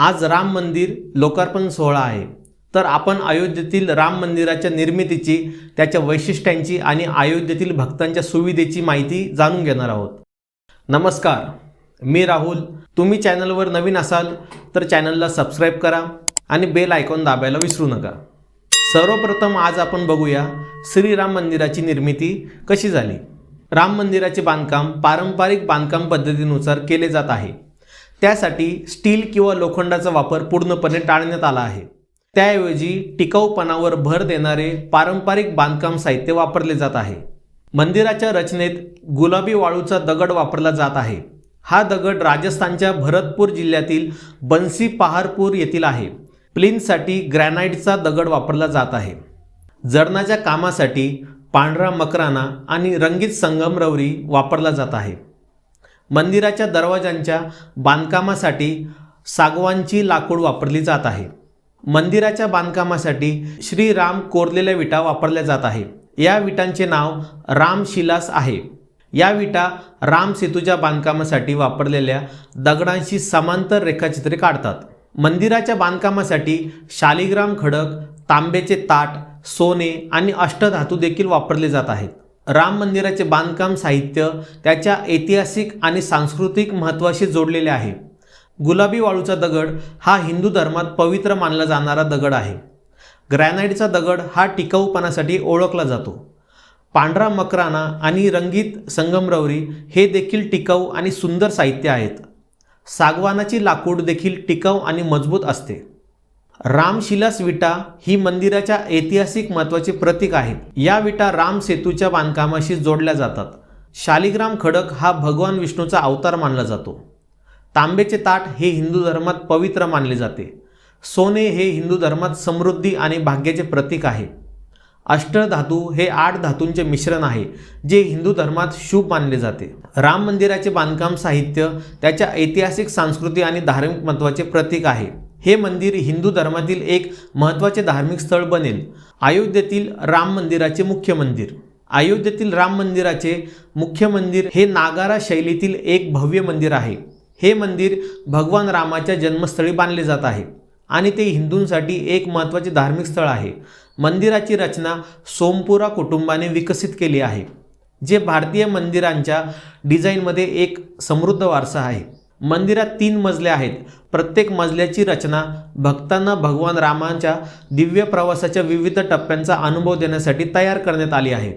आज राम मंदिर लोकार्पण सोहळा आहे. तर आपण अयोध्येतील राम मंदिराच्या निर्मितीची त्याच्या वैशिष्ट्यांची आणि अयोध्येतील भक्तांच्या सुविधेची माहिती जाणून घेणार आहोत. नमस्कार मी राहुल. तुम्ही चॅनलवर नवीन असाल तर चॅनलला सबस्क्राईब करा आणि बेल आयकॉन दाबायला विसरू नका. सर्वप्रथम आज आपण बघूया श्रीराम मंदिराची निर्मिती कशी झाली. राम मंदिराचे बांधकाम पारंपरिक बांधकाम पद्धतीनुसार केले जात आहे. त्यासाठी स्टील किंवा लोखंडाचा वापर पूर्णपणे टाळण्यात आला आहे. त्याऐवजी टिकाऊपणावर भर देणारे पारंपरिक बांधकाम साहित्य वापरले जात आहे. मंदिराच्या रचनेत गुलाबी वाळूचा दगड वापरला जात आहे. हा दगड राजस्थानच्या भरतपूर जिल्ह्यातील बन्सी पहारपूर येथील आहे. प्लिनसाठी ग्रॅनाइटचा दगड वापरला जात आहे. जडणाच्या कामासाठी पांढरा मकराना आणि रंगीत संगमरवरी वापरला जात आहे. मंदिराच्या दरवाजांच्या बांधकामासाठी सागवानची लाकूड वापरली जात आहे. मंदिराच्या बांधकामासाठी श्रीराम कोरलेल्या विटा वापरल्या जात आहे. या विटांचे नाव रामशिलास आहे. या विटा राम सेतूच्या बांधकामासाठी वापरलेल्या दगडांशी समांतर रेखाचित्रे काढतात. मंदिराच्या बांधकामासाठी शालिग्राम खडक तांबेचे ताट सोने आणि अष्टधातू देखील वापरले जात आहेत. राम मंदिराचे बांधकाम साहित्य त्याच्या ऐतिहासिक आणि सांस्कृतिक महत्त्वाशी जोडलेले आहे. गुलाबी वाळूचा दगड हा हिंदू धर्मात पवित्र मानला जाणारा दगड आहे. ग्रॅनाईटचा दगड हा टिकाऊपणासाठी ओळखला जातो. पांढरा मकराना आणि रंगीत संगमरवरी हे देखील टिकाऊ आणि सुंदर साहित्य आहेत. सागवानाची लाकूड देखील टिकाऊ आणि मजबूत असते. रामशिलास विटा ही मंदिराच्या ऐतिहासिक महत्त्वाचे प्रतीक आहेत. या विटा राम सेतूच्या बांधकामाशी जोडल्या जातात. शालिग्राम खडक हा भगवान विष्णूचा अवतार मानला जातो. तांबेचे ताट हे हिंदू धर्मात पवित्र मानले जाते. सोने हे हिंदू धर्मात समृद्धी आणि भाग्याचे प्रतीक आहे. अष्टधातू हे आठ धातूंचे मिश्रण आहे जे हिंदू धर्मात शुभ मानले जाते. राम मंदिराचे बांधकाम साहित्य त्याच्या ऐतिहासिक सांस्कृतिक आणि धार्मिक महत्त्वाचे प्रतीक आहे. हे मंदिर हिंदू धर्मातील एक महत्त्वाचे धार्मिक स्थळ बनेल. अयोध्येतील राम मंदिराचे मुख्य मंदिर. अयोध्येतील राम मंदिराचे मुख्य मंदिर हे नागारा शैलीतील एक भव्य मंदिर आहे. हे मंदिर भगवान रामाच्या जन्मस्थळी बांधले जात आहे आणि ते हिंदूंसाठी एक महत्त्वाचे धार्मिक स्थळ आहे. मंदिराची रचना सोमपुरा कुटुंबाने विकसित केली आहे जे भारतीय मंदिरांच्या डिझाईनमध्ये एक समृद्ध वारसा आहे. मंदिरात तीन मजले आहेत. प्रत्येक मजल्याची रचना भक्तांना भगवान रामांच्या दिव्य प्रवासाच्या विविध टप्प्यांचा अनुभव देण्यासाठी तयार करण्यात आली आहे.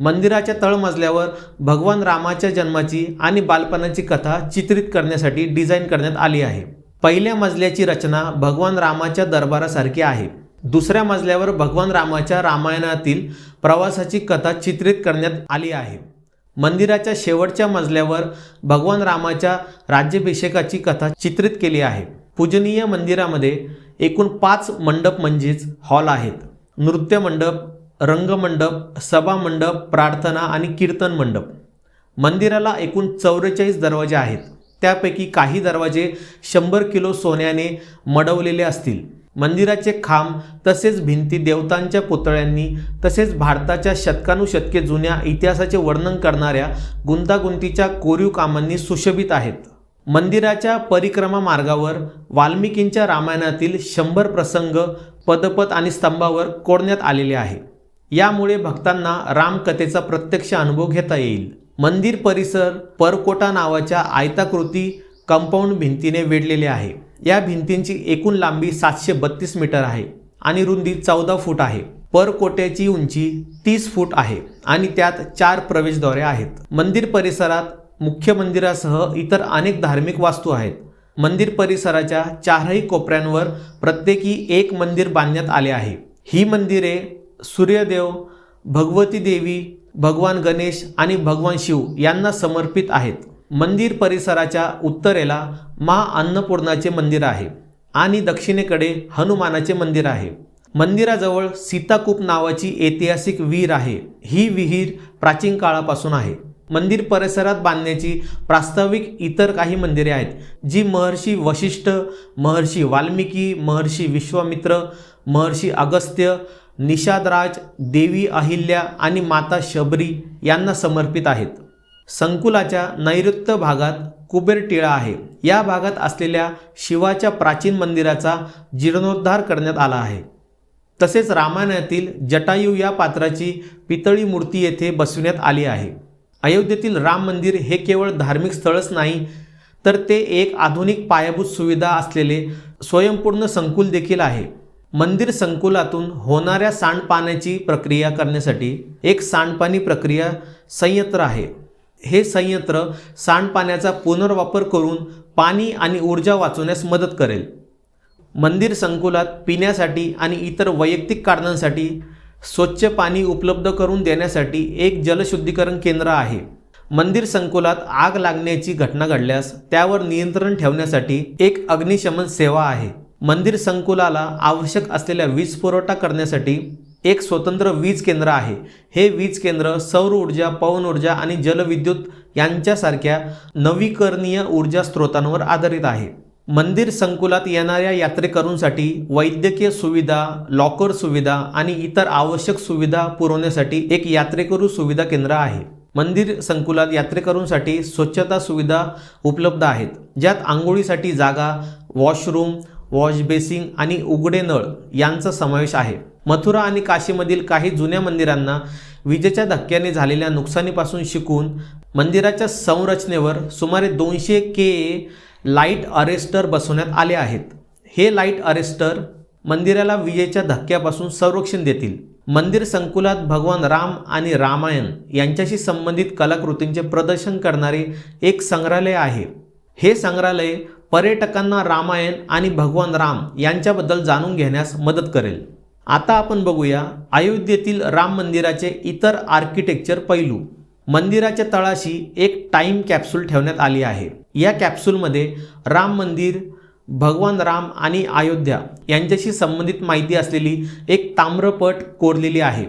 मंदिराच्या तळमजल्यावर भगवान रामाच्या जन्माची आणि बालपणाची कथा चित्रित करण्यासाठी डिझाईन करण्यात आली आहे. पहिल्या मजल्याची रचना भगवान रामाच्या दरबारासारखी आहे. दुसऱ्या मजल्यावर भगवान रामाच्या रामायणातील प्रवासाची कथा चित्रित करण्यात आली आहे. मंदिराच्या शेवटच्या मजल्यावर भगवान रामाच्या राज्याभिषेकाची कथा चित्रित केली आहे. पूजनीय मंदिरामध्ये एकूण पाच मंडप म्हणजेच हॉल आहेत. नृत्य मंडप रंगमंडप सभा मंडप प्रार्थना आणि कीर्तन मंडप. मंदिराला एकूण चौवेचाळीस दरवाजे आहेत. त्यापैकी काही दरवाजे शंभर किलो सोन्याने मडवलेले असतील. मंदिराचे खांब तसेच भिंती देवतांच्या पुतळ्यांनी तसेच भारताच्या शतकानुशतके जुन्या इतिहासाचे वर्णन करणाऱ्या गुंतागुंतीच्या कोरीव कामांनी सुशोभित आहेत. मंदिराच्या परिक्रमा मार्गावर वाल्मिकींच्या रामायणातील शंभर प्रसंग पदपथ आणि स्तंभावर कोरण्यात आलेले आहे. यामुळे भक्तांना रामकथेचा प्रत्यक्ष अनुभव घेता येईल. मंदिर परिसर परकोटा नावाच्या आयताकृती कंपाऊंड भिंतीने वेढलेले आहे. या भिंतींची एकूण लांबी सातशे बत्तीस मीटर आहे आणि रुंदी चौदा फूट आहे. परकोट्याची उंची तीस फूट आहे आणि त्यात चार प्रवेशद्वारे आहेत. मंदिर परिसरात मुख्य मंदिरासह इतर अनेक धार्मिक वास्तू आहेत. मंदिर परिसराच्या चारही कोपऱ्यांवर प्रत्येकी एक मंदिर बांधण्यात आले आहे. ही मंदिरे सूर्यदेव भगवती देवी भगवान गणेश आणि भगवान शिव यांना समर्पित आहेत. मंदिर परिसराच्या उत्तरेला मा अन्नपूर्णाचे मंदिर आहे आणि दक्षिणेकडे हनुमानाचे मंदिर आहे. मंदिराजवळ सीताकूप नावाची ऐतिहासिक विहीर आहे. ही विहीर प्राचीन काळापासून आहे. मंदिर परिसरात बांधण्याची प्रास्ताविक इतर काही मंदिरे आहेत जी महर्षी वशिष्ठ महर्षी वाल्मिकी महर्षी विश्वामित्र महर्षी अगस्त्य निषादराज देवी अहिल्या आणि माता शबरी यांना समर्पित आहेत. संकुलाच्या नैऋत्य भागात कुबेर टिळा आहे. या भागात असलेल्या शिवाच्या प्राचीन मंदिराचा जीर्णोद्धार करण्यात आला आहे. तसेच रामायणातील जटायू या पात्राची पितळी मूर्ती येथे बसविण्यात आली आहे. अयोध्येतील राम मंदिर हे केवळ धार्मिक स्थळच नाही तर ते एक आधुनिक पायाभूत सुविधा असलेले स्वयंपूर्ण संकुल देखील आहे. मंदिर संकुलातून होणाऱ्या सांडपाण्याची प्रक्रिया करण्यासाठी एक सांडपाणी प्रक्रिया संयंत्र आहे. हे संयंत्र सांडपाण्याचा पुनर्वापर करून पाणी आणि ऊर्जा वाचवण्यास मदत करेल. मंदिर संकुलात पिण्यासाठी आणि इतर वैयक्तिक कारणांसाठी स्वच्छ पाणी उपलब्ध करून देण्यासाठी एक जलशुद्धीकरण केंद्र आहे. मंदिर संकुलात आग लागण्याची घटना घडल्यास त्यावर नियंत्रण ठेवण्यासाठी एक अग्निशमन सेवा आहे. मंदिर संकुलाला आवश्यक असलेल्या वीज पुरवठा करण्यासाठी एक स्वतंत्र वीज केंद्र आहे. हे वीज केंद्र सौर ऊर्जा पवन ऊर्जा आणि जलविद्युत यांच्यासारख्या नवीकरणीय ऊर्जा स्रोतांवर आधारित आहे. मंदिर संकुलात येणाऱ्या यात्रेकरूंसाठी वैद्यकीय सुविधा लॉकर सुविधा आणि इतर आवश्यक सुविधा पुरवण्यासाठी एक यात्रेकरू सुविधा केंद्र आहे. मंदिर संकुलात यात्रेकरूंसाठी स्वच्छता सुविधा उपलब्ध आहेत ज्यात आंघोळीसाठी जागा वॉशरूम वॉश बेसिंग आणि उघडे नळ यांचा समावेश आहे. मथुरा आणि काशीमधील काही जुन्या मंदिरांना विजेच्या धक्क्याने झालेल्या नुकसानीपासून शिकून मंदिराच्या संरचनेवर सुमारे दोनशे के लाइट अरेस्टर बसवण्यात आले आहेत. हे लाइट अरेस्टर मंदिराला विजेच्या धक्क्यापासून संरक्षण देतील. मंदिर संकुलात भगवान राम आणि रामायण यांच्याशी संबंधित कलाकृतींचे प्रदर्शन करणारे एक संग्रहालय आहे. हे संग्रहालय पर्यटकांना रामायण आणि भगवान राम यांच्याबद्दल जाणून घेण्यास मदत करेल. आता आपण बघूया अयोध्येतील राम मंदिराचे इतर आर्किटेक्चर पैलू. मंदिराच्या तळाशी एक टाईम कॅप्सूल ठेवण्यात आली आहे. या कॅप्सूलमध्ये राम मंदिर भगवान राम आणि अयोध्या यांच्याशी संबंधित माहिती असलेली एक ताम्रपट कोरलेली आहे.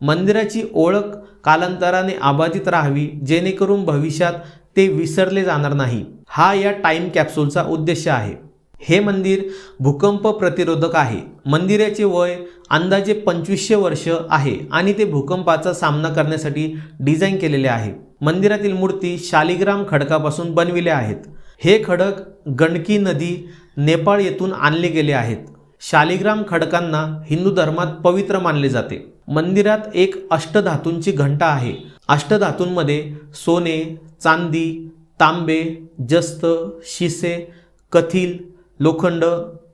मंदिराची ओळख कालांतराने अबाधित राहावी जेणेकरून भविष्यात ते विसरले जाणार नाही. हा या टाईम कॅप्सूलचा उद्देश आहे. हे मंदिर भूकंप प्रतिरोधक आहे. मंदिराचे वय अंदाजे पंचवीसशे वर्ष आहे आणि ते भूकंपाचा सामना करण्यासाठी डिझाईन केलेले आहे. मंदिरातील मूर्ती शालिग्राम खडकापासून बनविल्या आहेत. हे खडक गंडकी नदी नेपाळ येथून आणले गेले आहेत. शालिग्राम खडकांना हिंदू धर्मात पवित्र मानले जाते. मंदिरात एक अष्टधातूंची घंटा आहे. अष्टधातूंमध्ये सोने चांदी तांबे जस्त शिसे कथिल लोखंड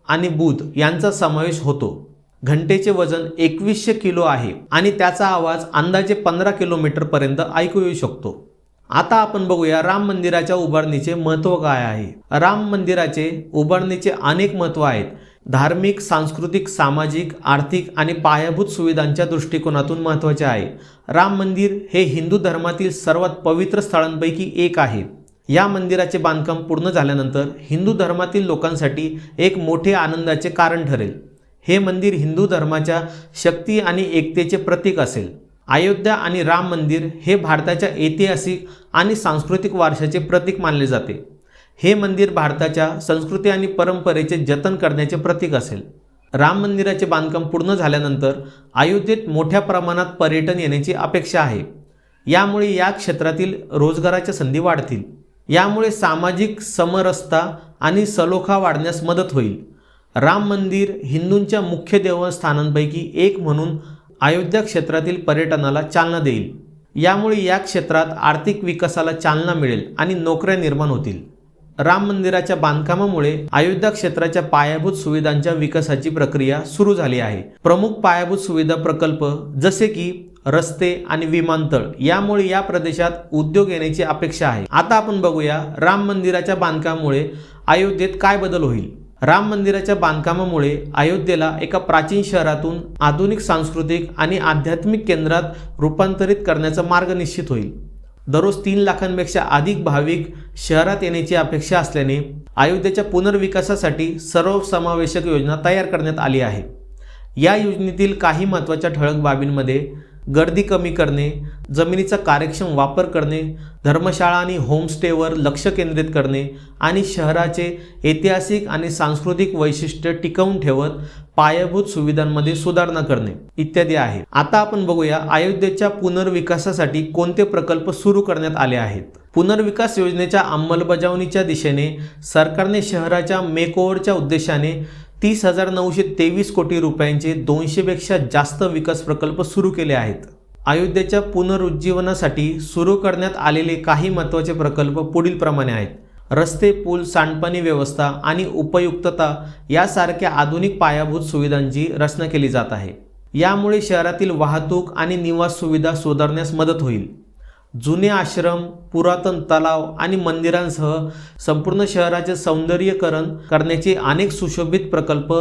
आणि बुध यांचा समावेश होतो. घंटेचे वजन एकवीसशे किलो आहे आणि त्याचा आवाज अंदाजे पंधरा किलोमीटरपर्यंत ऐकू येऊ शकतो. आता आपण बघूया राम मंदिराच्या उभारणीचे महत्त्व काय आहे. राम मंदिराचे उभारणीचे अनेक महत्त्व आहेत. धार्मिक सांस्कृतिक सामाजिक आर्थिक आणि पायाभूत सुविधांच्या दृष्टिकोनातून महत्त्वाचे आहे. राम मंदिर हे हिंदू धर्मातील सर्वात पवित्र स्थळांपैकी एक आहे. या मंदिराचे बांधकाम पूर्ण झाल्यानंतर हिंदू धर्मातील लोकांसाठी एक मोठे आनंदाचे कारण ठरेल. हे मंदिर हिंदू धर्माच्या शक्ती आणि एकतेचे प्रतीक असेल. अयोध्या आणि राम मंदिर हे भारताच्या ऐतिहासिक आणि सांस्कृतिक वारशाचे प्रतीक मानले जाते. हे मंदिर भारताच्या संस्कृती आणि परंपरेचे जतन करण्याचे प्रतीक असेल. राम मंदिराचे बांधकाम पूर्ण झाल्यानंतर अयोध्येत मोठ्या प्रमाणात पर्यटन येण्याची अपेक्षा आहे. यामुळे या क्षेत्रातील रोजगाराच्या संधी वाढतील. यामुळे सामाजिक समरसता आणि सलोखा वाढण्यास मदत होईल. राम मंदिर हिंदूंच्या मुख्य देवस्थानांपैकी एक म्हणून अयोध्या क्षेत्रातील पर्यटनाला चालना देईल. यामुळे या क्षेत्रात आर्थिक विकासाला चालना मिळेल आणि नोकऱ्या निर्माण होतील. राम मंदिराच्या बांधकामामुळे अयोध्या क्षेत्राच्या पायाभूत सुविधांच्या विकासाची प्रक्रिया सुरू झाली आहे. प्रमुख पायाभूत सुविधा प्रकल्प जसे की रस्ते आणि विमानतळ यामुळे या प्रदेशात उद्योग येण्याची अपेक्षा आहे. आता आपण बघूया राम मंदिराच्या बांधकामामुळे अयोध्येत काय बदल होईल. राम मंदिराच्या बांधकामामुळे अयोध्येला एका प्राचीन शहरातून आधुनिक सांस्कृतिक आणि आध्यात्मिक केंद्रात रूपांतरित करण्याचा मार्ग निश्चित होईल. दररोज तीन लाखांपेक्षा अधिक भाविक शहरात येण्याची अपेक्षा असल्याने अयोध्येच्या पुनर्विकासासाठी सर्वसमावेशक योजना तयार करण्यात आली आहे. या योजनेतील काही महत्त्वाच्या ठळक बाबींमध्ये गर्दी कमी करणे जमिनीचा कार्यक्षम वापर करणे धर्मशाळा आणि होमस्टेवर लक्ष केंद्रित करणे आणि शहराचे ऐतिहासिक आणि सांस्कृतिक वैशिष्ट्य टिकवून ठेवत पायाभूत सुविधांमध्ये सुधारणा करणे इत्यादी आहे आता आपण बघूया अयोध्येच्या पुनर्विकासासाठी कोणते प्रकल्प सुरू करण्यात आले आहेत. पुनर्विकास योजनेच्या अंमलबजावणीच्या दिशेने सरकारने शहराच्या मेकओव्हरच्या उद्देशाने तीस हजार नऊशे तेवीस कोटी रुपयांचे दोनशेपेक्षा जास्त विकास प्रकल्प सुरू केले आहेत. अयोध्येच्या पुनरुज्जीवनासाठी सुरू करण्यात आलेले काही महत्त्वाचे प्रकल्प पुढीलप्रमाणे आहेत. रस्ते पूल सांडपाणी व्यवस्था आणि उपयुक्तता यासारख्या आधुनिक पायाभूत सुविधांची रचना केली जात आहे. यामुळे शहरातील वाहतूक आणि निवास सुविधा सुधारण्यास मदत होईल. जुने आश्रम पुरातन तलाव आणि मंदिरांसह संपूर्ण शहराचे सौंदर्यीकरण करण्याचे अनेक सुशोभित प्रकल्प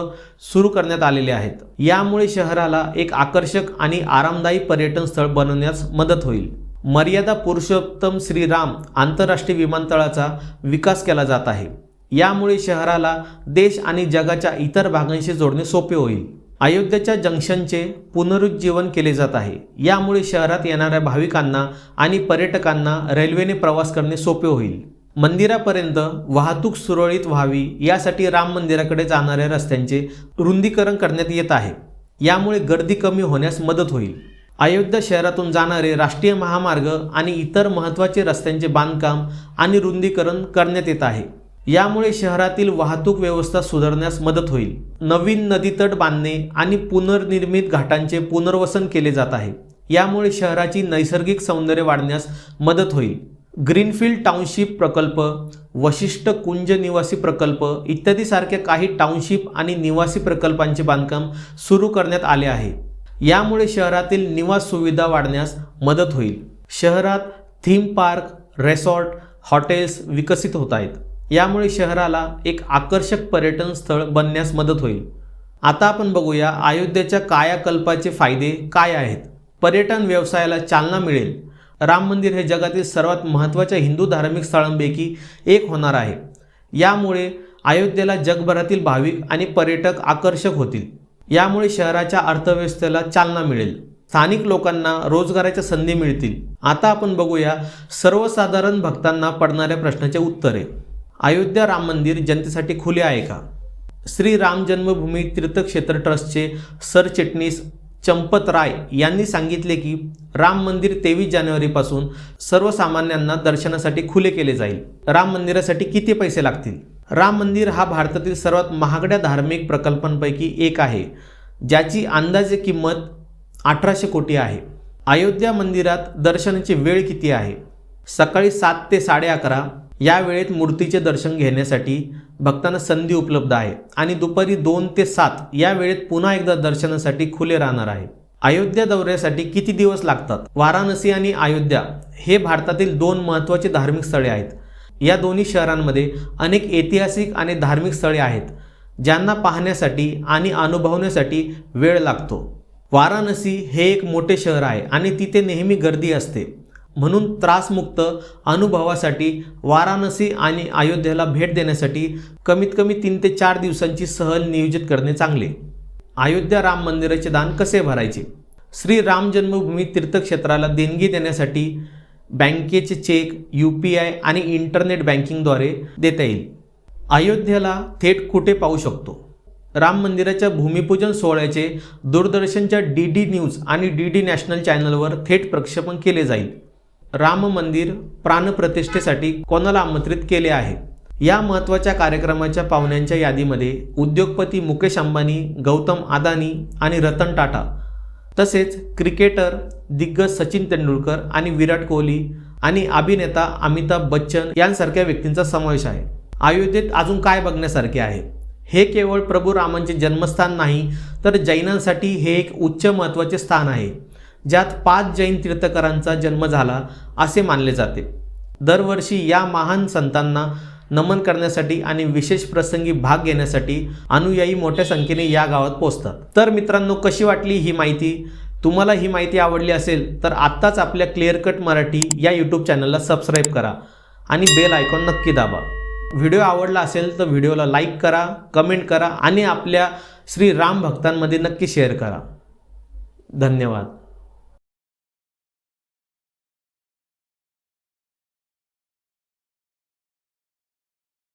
सुरू करण्यात आलेले आहेत. यामुळे शहराला एक आकर्षक आणि आरामदायी पर्यटन स्थळ बनवण्यास मदत होईल. मर्यादा पुरुषोत्तम श्रीराम आंतरराष्ट्रीय विमानतळाचा विकास केला जात आहे. यामुळे शहराला देश आणि जगाच्या इतर भागांशी जोडणे सोपे होईल. अयोध्येच्या जंक्शनचे पुनरुज्जीवन केले जात आहे. यामुळे शहरात येणाऱ्या भाविकांना आणि पर्यटकांना रेल्वेने प्रवास करणे सोपे होईल. मंदिरापर्यंत वाहतूक सुरळीत व्हावी यासाठी राम मंदिराकडे जाणाऱ्या रस्त्यांचे रुंदीकरण करण्यात येत आहे. यामुळे गर्दी कमी होण्यास मदत होईल. अयोध्या शहरातून जाणारे राष्ट्रीय महामार्ग आणि इतर महत्त्वाचे रस्त्यांचे बांधकाम आणि रुंदीकरण करण्यात येत आहे. यामुळे शहरातील वाहतूक व्यवस्था सुधारण्यास मदत होईल. नवीन नदीतट बांधणे आणि पुनर्निर्मित घाटांचे पुनर्वसन केले जात आहे. यामुळे शहराची नैसर्गिक सौंदर्य वाढण्यास मदत होईल. ग्रीनफील्ड टाउनशिप प्रकल्प वशिष्ठ कुंज निवासी प्रकल्प इत्यादी सारख्या काही टाउनशिप आणि निवासी प्रकल्पांचे बांधकाम सुरू करण्यात आले आहे. यामुळे शहरातील निवास सुविधा वाढण्यास मदत होईल. शहरात थीम पार्क रेसॉर्ट हॉटेल्स विकसित होत आहेत. यामुळे शहराला एक आकर्षक पर्यटन स्थळ बनण्यास मदत होईल. आता आपण बघूया अयोध्येच्या कायाकल्पाचे फायदे काय आहेत. पर्यटन व्यवसायाला चालना मिळेल. राम मंदिर हे जगातील सर्वात महत्त्वाच्या हिंदू धार्मिक स्थळांपैकी एक होणार आहे. यामुळे अयोध्येला जगभरातील भाविक आणि पर्यटक आकर्षक होतील. यामुळे शहराच्या अर्थव्यवस्थेला चालना मिळेल. स्थानिक लोकांना रोजगाराच्या संधी मिळतील. आता आपण बघूया सर्वसाधारण भक्तांना पडणाऱ्या प्रश्नाचे उत्तरे. अयोध्या राम मंदिर जनतेसाठी खुले आहे का? श्री राम जन्मभूमी तीर्थक्षेत्र ट्रस्टचे सरचिटणीस चंपत राय यांनी सांगितले की राम मंदिर तेवीस जानेवारीपासून सर्वसामान्यांना दर्शनासाठी खुले केले जाईल. राम मंदिरासाठी किती पैसे लागतील? राम मंदिर हा भारतातील सर्वात महागड्या धार्मिक प्रकल्पांपैकी एक आहे ज्याची अंदाजे किंमत अठराशे कोटी आहे. अयोध्या मंदिरात दर्शनाची वेळ किती आहे? सकाळी सात ते साडे अकरा या वेळेत मूर्तीचे दर्शन घेण्यासाठी भक्तांना संधी उपलब्ध आहे. आणि दुपारी दोन ते सात या वेळेत पुन्हा एकदा दर्शनासाठी खुले राहणार आहे. अयोध्या दौऱ्यासाठी किती दिवस लागतात? वाराणसी आणि अयोध्या हे भारतातील दोन महत्त्वाचे धार्मिक स्थळे आहेत. या दोन्ही शहरांमध्ये अनेक ऐतिहासिक आणि धार्मिक स्थळे आहेत ज्यांना पाहण्यासाठी आणि अनुभवण्यासाठी वेळ लागतो. वाराणसी हे एक मोठे शहर आहे आणि तिथे नेहमी गर्दी असते. म्हणून त्रासमुक्त अनुभवासाठी वाराणसी आणि अयोध्येला भेट देण्यासाठी कमीत कमी तीन ते चार दिवसांची सहल नियोजित करणे चांगले. अयोध्या राम मंदिराचे दान कसे भरायचे? श्री राम जन्मभूमी तीर्थक्षेत्राला देणगी देण्यासाठी बँकेचे चेक यू पी आय आणि इंटरनेट बँकिंगद्वारे देता येईल. अयोध्येला थेट कुठे पाहू शकतो? राम मंदिराच्या भूमिपूजन सोहळ्याचे दूरदर्शनच्या डी डी न्यूज आणि डी डी नॅशनल चॅनलवर थेट प्रक्षेपण केले जाईल. राम मंदिर प्राणप्रतिष्ठेसाठी कोणाला आमंत्रित केले आहे? या महत्त्वाच्या कार्यक्रमाच्या पाहुण्यांच्या यादीमध्ये उद्योगपती मुकेश अंबानी गौतम अदानी आणि रतन टाटा. तसेच क्रिकेटर दिग्गज सचिन तेंडुलकर आणि विराट कोहली आणि अभिनेता अमिताभ बच्चन यांसारख्या व्यक्तींचा समावेश आहे. अयोध्येत अजून काय बघण्यासारखे आहे? हे केवळ प्रभू रामांचे जन्मस्थान नाही तर जैनांसाठी हे एक उच्च महत्त्वाचे स्थान आहे. ज्यात पाच जैन तीर्थकरांचा जन्म झाला असे मानले जाते. दरवर्षी या महान संतांना नमन करण्यासाठी आणि विशेष प्रसंगी भाग घेण्यासाठी अनुयायी मोठ्या संख्येने या गावात पोहोचतात. तर मित्रांनो कशी वाटली ही माहिती? तुम्हाला ही माहिती आवडली असेल तर आत्ताच आपल्या क्लिअर कट मराठी या यूट्यूब चॅनलला सबस्क्राईब करा आणि बेल आयकॉन नक्की दाबा. व्हिडिओ आवडला असेल तर व्हिडिओला लाईक करा कमेंट करा आणि आपल्या श्री राम भक्तांमध्ये नक्की शेअर करा. धन्यवाद.